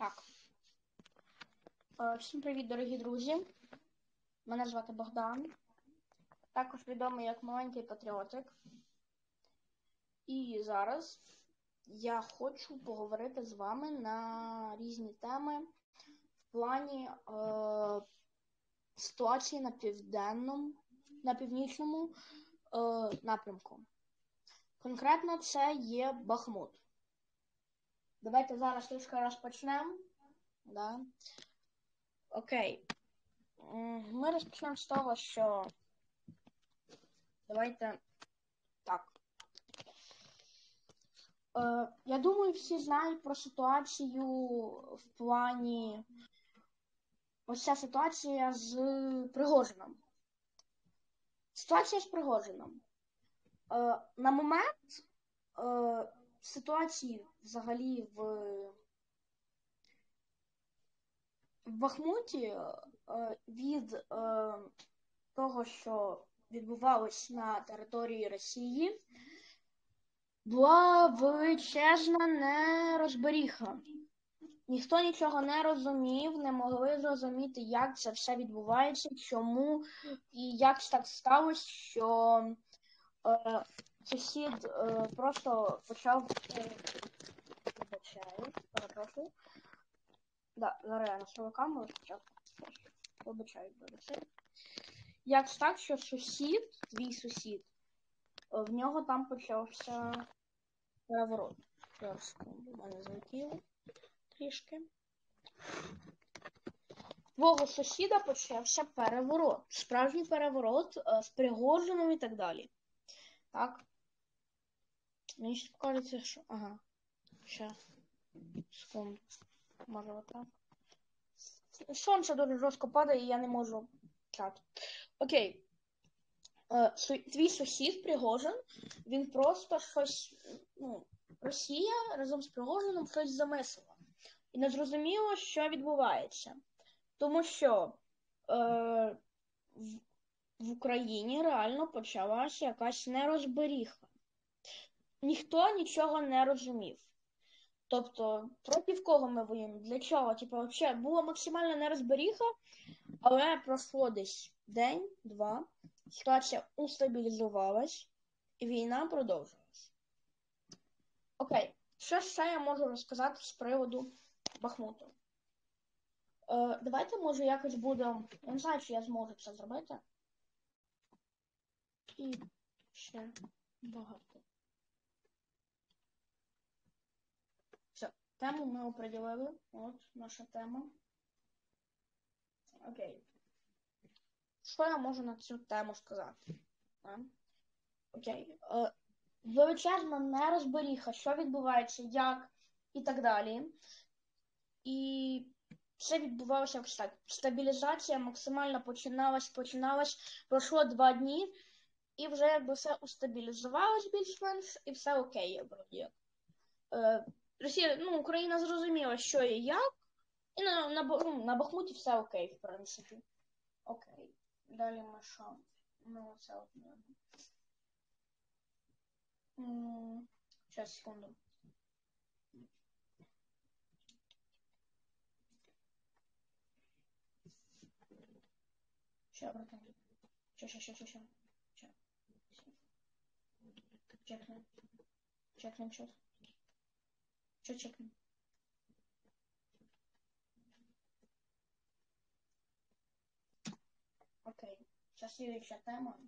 Так. Е, Всім привіт, дорогі друзі. Мене звати Богдан. Також відомий як маленький патріотик. І зараз я хочу поговорити з вами на різні теми в плані е, ситуації на південному, на північному е, напрямку. Конкретно це є Бахмут. Давайте зараз трішки розпочнемо. Да. Окей. Ми розпочнемо з того, що. Давайте так. Е, я думаю, всі знають про ситуацію в плані. Ось ця ситуація з Пригожином. Ситуація з Пригожином. Е, на момент е, ситуації взагалі в, в Бахмуті е, від е, того, що відбувалось на території Росії, була величезна нерозберіха. Ніхто нічого не розумів, не могли зрозуміти, як це все відбувається, чому і як так сталося, що е, сусід е, просто почав е, вибачаю, перепрошую. Да, зараз я настрою камеру спочатку. Вибачаю, вибачаю. Як так, що сусід, твій сусід, е, в нього там почався переворот. Зараз секунду, мене залетіло трішки. Твого сусіда почався переворот. Справжній переворот е, з Пригожином і так далі. Так. Мені ще покажеться, що. Ага. Ще. Секунду. Може отак. Сонце дуже жорстко падає, і я не можу чат. Окей. Е, твій сусід Пригожин, він просто щось. Ну, Росія разом з Пригожином щось замислила. І не зрозуміло, що відбувається. Тому що е, в, в Україні реально почалася якась нерозберіха. Ніхто нічого не розумів. Тобто, проти кого ми воюємо? Для чого? Типу, взагалі була максимальна нерозберіха, але пройшло десь день, два, ситуація устабілізувалась, і війна продовжилась. Окей, що ще я можу розказати з приводу Бахмуту? Е, давайте, може, якось будемо. Я не знаю, чи я зможу це зробити. І ще багато. Все, тему ми оприділили. От наша тема. Окей. Що я можу на цю тему сказати? А? Окей. Е, величезна нерозберіха, що відбувається, як і так далі. І це відбувалося ось так. Стабілізація максимально починалась, починалась. Пройшло два дні, і вже якби все устабілізувалось більш-менш, і все окей, вроді. Е, Росія, ну, Україна зрозуміла, що і як, і на, на, ну, на Бахмуті все окей, в принципі. Окей. Далі ми що? Ну, це от. Зараз, секунду. Ща, братан. Ща, ща, ща, ща, ща. Ща. Чекнем. Чекнем чекнем? Окей. Сейчас следующая тема.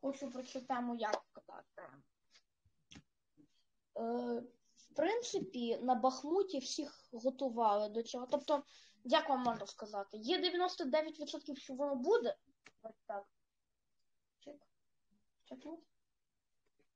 Хочу про цю тему як сказати. Е, в принципі, на Бахмуті всіх готували до цього. Тобто, як вам можна сказати? Є 99%, що воно буде. Ось так. Чек. Чекнуть.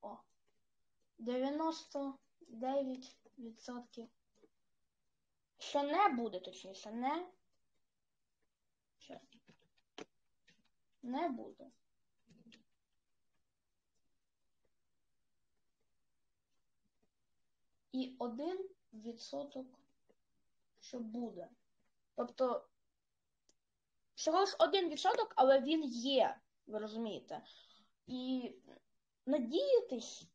О. 99%. Що не буде, точніше, не. Не буде. І один відсоток, що буде. Тобто, всього ж один відсоток, але він є, ви розумієте. І надіятись,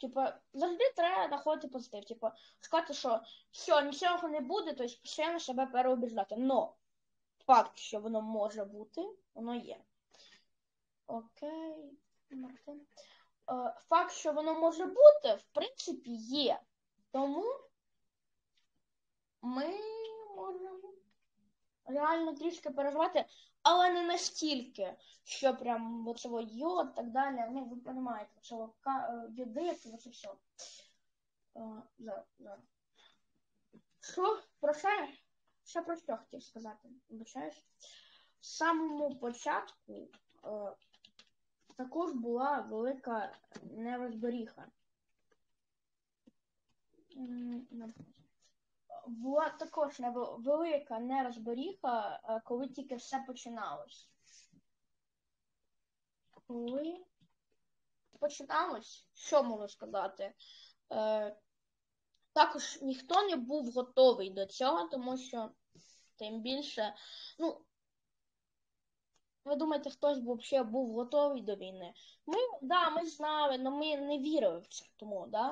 типа, завжди треба знаходити позитив. Типа, сказати, що все, нічого не буде, тобто постійно себе переубіждати. Но факт, що воно може бути, воно є. Окей, Мартин. Е, Факт, що воно може бути, в принципі, є. Тому ми можемо реально трішки переживати, але не настільки, що прям оцього йод, так далі. Ну, ви розумієте, оцього йоди, це все. Е, Зараз, зараз. Що? Про що? Ще про що хотів сказати? Вибачаєш? В самому початку е, також була велика нерозберіха. Була також велика нерозберіха, е, коли тільки все починалось. Коли починалось, що можу сказати? Е, також ніхто не був готовий до цього, тому що тим більше, ну, ви думаєте, хтось взагалі був готовий до війни? Ми, да, ми знали, але ми не вірили в це, тому, да?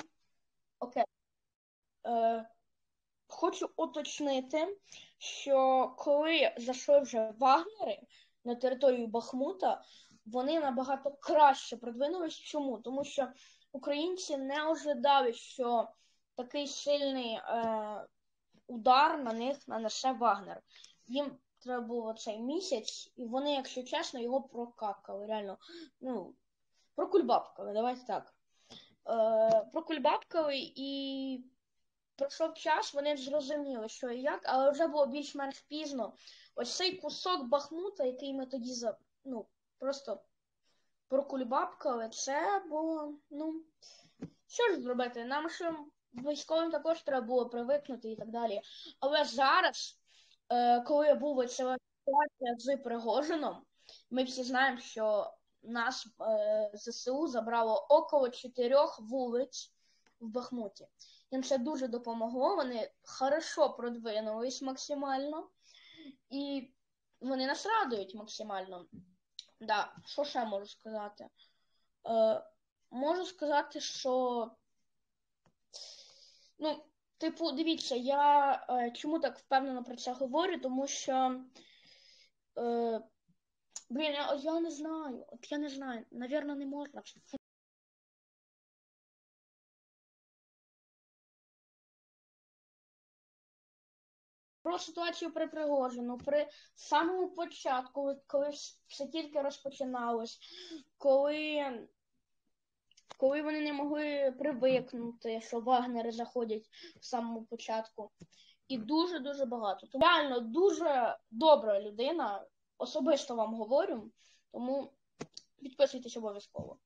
Окей. Е, хочу уточнити, що коли зайшли вже вагнери на територію Бахмута, вони набагато краще продвинулись. Чому? Тому що українці не ожидали, що такий сильний е, удар на них нанесе Вагнер. Їм треба було цей місяць, і вони, якщо чесно, його прокакали. Реально, ну, прокульбабкали, давайте так. Е, прокульбабкали і пройшов час, вони зрозуміли, що і як, але вже було більш-менш пізно. Ось цей кусок Бахмута, який ми тоді за, ну, просто прокульбабкали, це було, ну, що ж зробити? Нам ще військовим також треба було привикнути і так далі. Але зараз, е, коли була ця ситуація з Пригожином, ми всі знаємо, що наш е, ЗСУ забрало около чотирьох вулиць в Бахмуті. Їм це дуже допомогло. Вони хорошо продвинулись максимально, і вони нас радують максимально. Да, що ще можу сказати? Е, можу сказати, що. Ну, типу, дивіться, я е, чому так впевнено про це говорю, тому що. Е, блін, я, я не знаю. От я не знаю. Навірно, не можна. Про ситуацію при Пригожину, при самому початку, коли все тільки розпочиналось, коли коли вони не могли привикнути, що вагнери заходять в самому початку. І дуже-дуже багато. Тому реально дуже добра людина, особисто вам говорю, тому підписуйтесь обов'язково.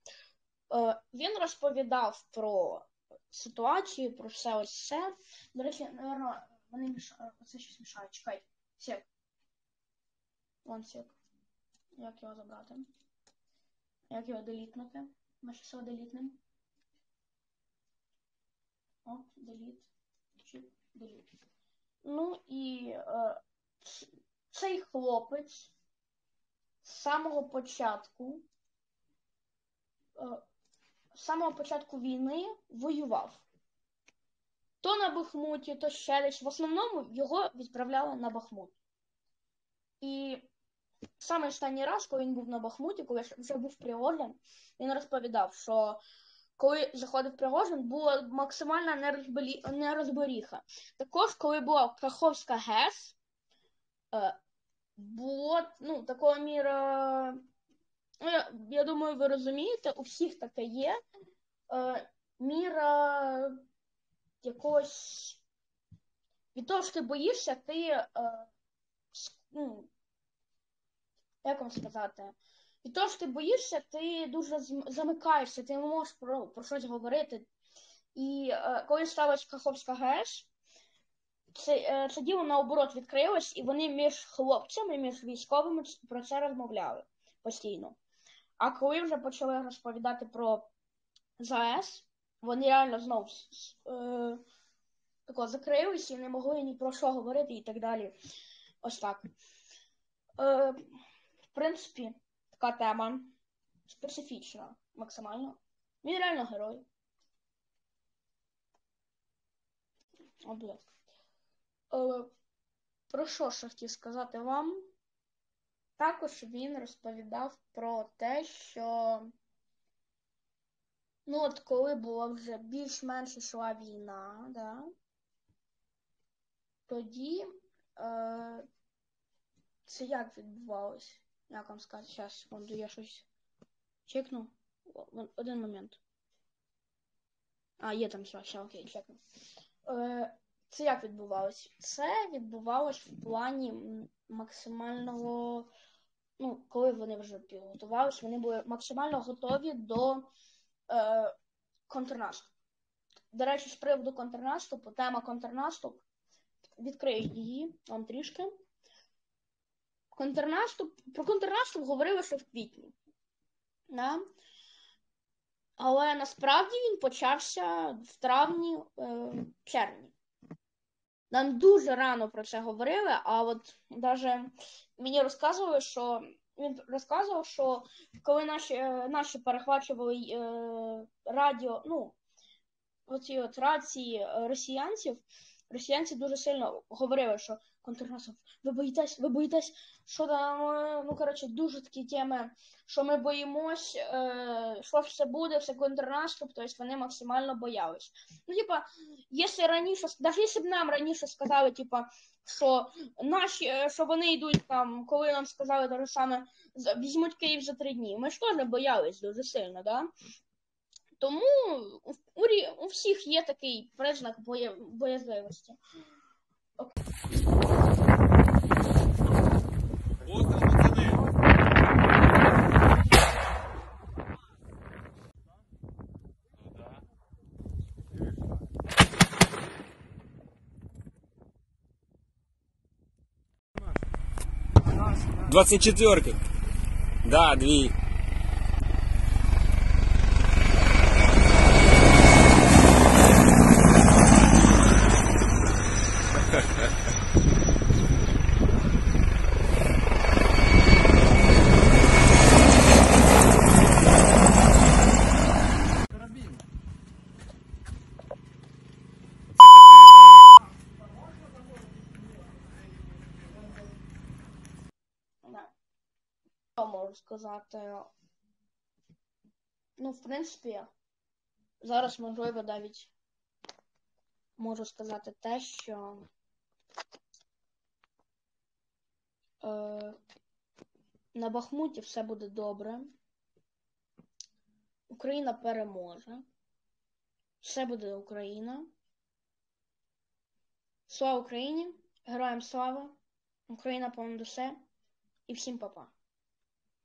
Е, Він розповідав про ситуацію, про все ось все. До речі, напевно, вони мішають. Оце щось мішає. Чекай. Сек. Вон сек. Як його забрати? Як його делітнути? Ми ще все делітнемо. О, деліт. Деліт. Ну і е, цей хлопець з самого початку, е, з самого початку війни воював. То на Бахмуті, то ще десь. В основному його відправляли на Бахмут. І саме останній раз, коли він був на Бахмуті, коли вже був Пригожин, він розповідав, що коли заходив Пригожин, була максимальна нерозбері... нерозберіха. Також, коли була Каховська ГЕС, е, було ну, такого міра. Ну, я, я думаю, ви розумієте, у всіх таке є. Е, Міра якогось. Від того, що ти боїшся, ти. Е, ну, як вам сказати? Від того, що ти боїшся, ти дуже замикаєшся, ти не можеш про, про щось говорити. І е, коли сталася Каховська ГЕС, це, е, це діло наоборот відкрилось, і вони між хлопцями, між військовими про це розмовляли постійно. А коли вже почали розповідати про ЗАЕС, вони реально знову е, тако закрилися і не могли ні про що говорити і так далі. Ось так. Е, В принципі, така тема специфічна максимально. Він реально герой. О. Е, про що ж хотів сказати вам? Також він розповідав про те, що ну от коли була вже більш-менш йшла війна, да, тоді е, це як відбувалось? Як вам сказати? Зараз, секунду, я щось чекну. Один момент. А, є там все, все, окей, чекну. Е, це як відбувалось? Це відбувалось в плані максимального. Ну, коли вони вже підготувалися, вони були максимально готові до е, контрнаступу. До речі, з приводу контрнаступу, тема контрнаступ. Відкрию її вам трішки. Контрнаступ. Про контрнаступ говорили ще в квітні. Да? Але насправді він почався в травні, е, червні. Нам дуже рано про це говорили, а от даже мені розказували, що він розказував, що коли наші, е, наші перехвачували е, радіо, ну, оці от рації е, росіянців, росіянці дуже сильно говорили, що контрнаступ, ви боїтесь, ви боїтесь, що там, е, ну, коротше, дуже такі теми, що ми боїмось, е, що все буде, все контрнаступ, тобто вони максимально боялись. Ну, типа, якщо раніше, навіть якщо б нам раніше сказали, типа, що наші, е, що вони йдуть там, коли нам сказали те ж саме, візьмуть Київ за три дні, ми ж теж боялись дуже сильно, да? Тому у, у, всіх є такий признак боє, боязливості. Постріл, пацани! 24-ки. Да, дві. Сказати? Ну, в принципі, зараз можливо навіть можу сказати те, що е, на Бахмуті все буде добре. Україна переможе. Все буде Україна. Слава Україні! Героям слава! Україна понад усе! І всім па-па!